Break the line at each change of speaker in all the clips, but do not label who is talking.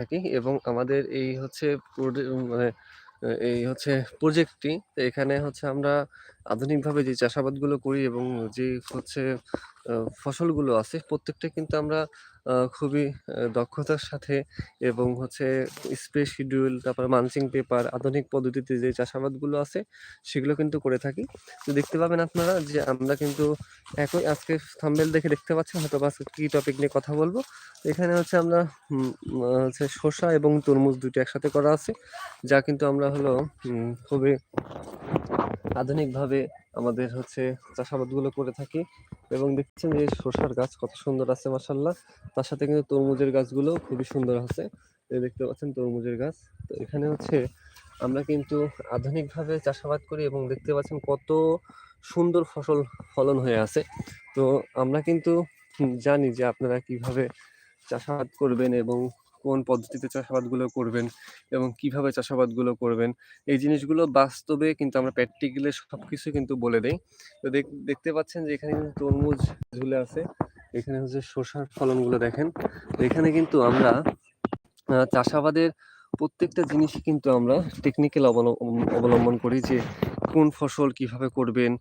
থাকি এবং আমাদের এই হচ্ছে মানে এই হচ্ছে প্রজেক্টটি এখানে হচ্ছে আমরা আধুনিকভাবে যে চাষাবাদগুলো করি এবং যে হচ্ছে ফসলগুলো আছে, প্রত্যেকটা কিন্তু আমরা খুবই দক্ষতার সাথে এবং হচ্ছে স্প্রে শিডিউল, তারপর মালচিং পেপার, আধুনিক পদ্ধতিতে যে চাষাবাদগুলো আছে, সেগুলো কিন্তু করে থাকি। তো দেখতে পাবেন আপনারা যে আমরা কিন্তু একই আজকে থাম্বনেল দেখে দেখতে পাচ্ছেন, হয়তোবা আজকে কী টপিক নিয়ে কথা বলব এখানে হচ্ছে আমরা হচ্ছে শসা এবং তরমুজ ২ টা একসাথে করা আছে। যা কিন্তু আমরা হলো খুবই আধুনিকভাবে আমাদের হচ্ছে চাষাবাদগুলো করে থাকি এবং দেখছেন যে শসার গাছ কত সুন্দর আছে, মাশাআল্লাহ। তার সাথে কিন্তু তরমুজের গাছগুলো খুবই সুন্দর আছে। দেখতে পাচ্ছেন তরমুজের গাছ। তো এখানে হচ্ছে আমরা কিন্তু আধুনিকভাবে চাষাবাদ করি এবং দেখতে পাচ্ছেন কত সুন্দর ফসল, ফলন হয়ে আছে। তো আমরা কিন্তু জানি যে আপনারা কীভাবে চাষাবাদ করবেন এবং কোন পদ্ধতিতে চাষাবাদগুলো করবেন এবং কীভাবে চাষাবাদগুলো করবেন। এই জিনিসগুলো বাস্তবে কিন্তু আমরা প্র্যাকটিক্যালে সব কিছু কিন্তু বলে দেই। তো দেখ দেখতে পাচ্ছেন যে এখানে কিন্তু তরমুজ ঝুলে আছে। এখানে হচ্ছে শসার ফলনগুলো দেখেন। এখানে কিন্তু আমরা চাষাবাদের প্রত্যেকটা জিনিসই কিন্তু আমরা টেকনিক্যাল অবল অবলম্বন করি যে কোন ফসল কীভাবে করবেন,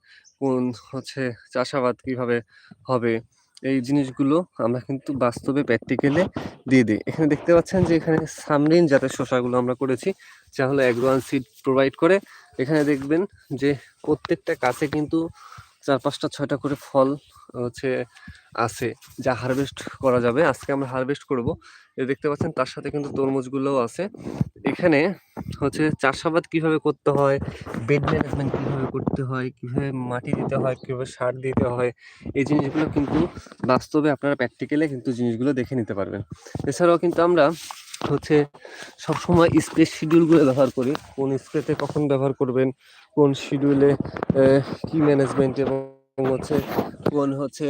কোন হচ্ছে চাষাবাদ কীভাবে হবে। এই জিনিসগুলো আমরা কিন্তু বাস্তবে প্র্যাকটিক্যালে দিয়ে দিই এখানে দেখতে পাচ্ছেন যে এখানে সামরিন জাতের শসাগুলো আমরা করেছি। যা হলো অ্যাগ্রোয়ান সিড প্রোভাইড করে। এখানে দেখবেন যে প্রত্যেকটা কাছে কিন্তু চার পাঁচটা ছয়টা করে ফল হচ্ছে আছে যা হারভেস্ট করা যাবে। আজকে আমরা হারভেস্ট করব। এই দেখতে পাচ্ছেন তার সাথে কিন্তু তরমুজগুলোও আছে। এখানে হচ্ছে চাষাবাদ কীভাবে করতে হয়, বেড ম্যানেজমেন্ট কীভাবে করতে হয়, কীভাবে মাটি দিতে হয়, কীভাবে সার দিতে হয়। এই জিনিসগুলো কিন্তু বাস্তবে আপনারা প্র্যাকটিক্যালে কিন্তু জিনিসগুলো দেখে নিতে পারবেন। এছাড়াও কিন্তু আমরা হচ্ছে সবসময় স্প্রে শিডিউলগুলো ব্যবহার করি। কোন স্প্রেতে কখন ব্যবহার করবেন, কোন শিডিউলে এ কি ম্যানেজমেন্ট এবং হচ্ছে কোন হচ্ছে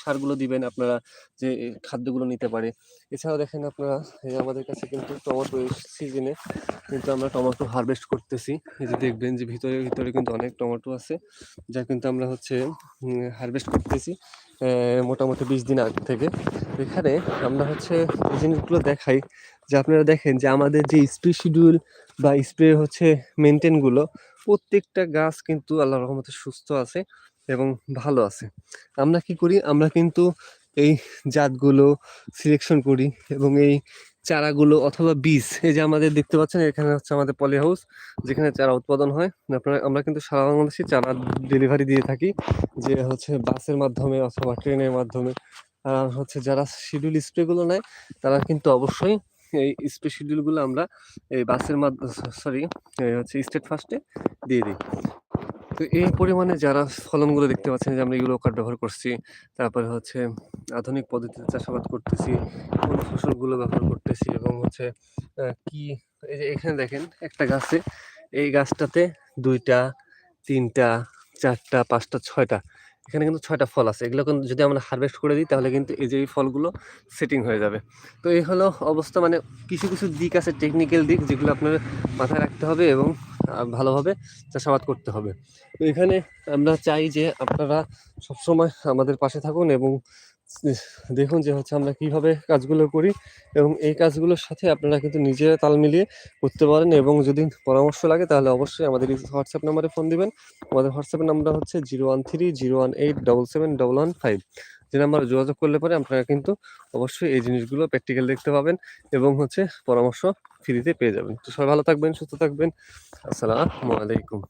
সারগুলো দিবেন আপনারা যে খাদ্যগুলো নিতে পারে। এছাড়াও দেখেন আপনারা এই আমাদের কাছে কিন্তু টমেটো সিজনে কিন্তু আমরা টমেটো হারভেস্ট করতেছি। এই যে দেখবেন যে ভিতরে, ভিতরে কিন্তু অনেক টমেটো আছে। যা কিন্তু আমরা হচ্ছে হারভেস্ট করতেছি মোটামুটি ২০ দিন আগ থেকে। এখানে আমরা হচ্ছে এই জিনিসগুলো দেখাই যে আপনারা দেখেন যে আমাদের যে স্প্রে শিডিউল বা স্প্রে হচ্ছে মেনটেনগুলো প্রত্যেকটা গাছ কিন্তু আল্লাহর রহমতে সুস্থ আছে এবং ভালো আছে। আমরা কি করি? আমরা কিন্তু এই জাতগুলো সিলেকশন করি এবং এই চারাগুলো অথবা বীজ, এই যে আমাদের দেখতে পাচ্ছেন, এখানে হচ্ছে আমাদের পলি হাউস যেখানে চারা উৎপাদন হয়। আপনারা, আমরা কিন্তু সারা বাংলাদেশে চারা ডেলিভারি দিয়ে থাকি। যে হচ্ছে বাসের মাধ্যমে অথবা ট্রেনের মাধ্যমে। আর হচ্ছে যারা শিডিউল স্প্রেগুলো নেয়, তারা কিন্তু অবশ্যই এই স্প্রে শিডিউলগুলো আমরা এই বাসের মাধ্য স সরি হচ্ছে স্টেট ফার্স্টে দিয়ে দিই। তো এই পরিমাণে যারা ফলনগুলো দেখতে পাচ্ছেন যে আমরা ইউরো কার্ড ব্যবহার করছি। তারপরে হচ্ছে আধুনিক পদ্ধতিতে চাষাবাদ করতেছি। কোন ফসলগুলো ব্যবহার করতেছি এবং হচ্ছে কি এই যে এখানে দেখেন একটা গাছে এই গাছটাতে ২ টা, ৩ টা, ৪ টা, ৫ টা, ৬ টা। এখানে কিন্তু ছয়টা ফল আছে। এগুলো কিন্তু যদি আমরা হারভেস্ট করে দিই তাহলে কিন্তু এই যে এই ফলগুলো সেটিং হয়ে যাবে। তো এই হলো অবস্থা মানে কিছু, কিছু দিক আছে টেকনিক্যাল দিক যেগুলো আপনার মাথায় রাখতে হবে এবং ভালোভাবে চাষাবাদ করতে হবে। তো এখানে আমরা চাই যে আপনারা সবসময় আমাদের পাশে থাকুন এবং দেখুন যে হচ্ছে আমরা কীভাবে কাজগুলো করি এবং এই কাজগুলোর সাথে আপনারা কিন্তু নিজেরা তাল মিলিয়ে করতে পারেন এবং যদি পরামর্শ লাগে তাহলে অবশ্যই আমাদের হোয়াটসঅ্যাপ নাম্বারে ফোন দিবেন। আমাদের হোয়াটসঅ্যাপ নাম্বার হচ্ছে 013 018 777 5 যে নাম্বারে যোগাযোগ করলে পরে আপনারা কিন্তু অবশ্যই এই জিনিসগুলো প্র্যাকটিক্যাল দেখতে পাবেন এবং হচ্ছে পরামর্শ ফ্রিতে পেয়ে যাবেন। তো সবাই ভালো থাকবেন, সুস্থ থাকবেন। আসসালামু আলাইকুম।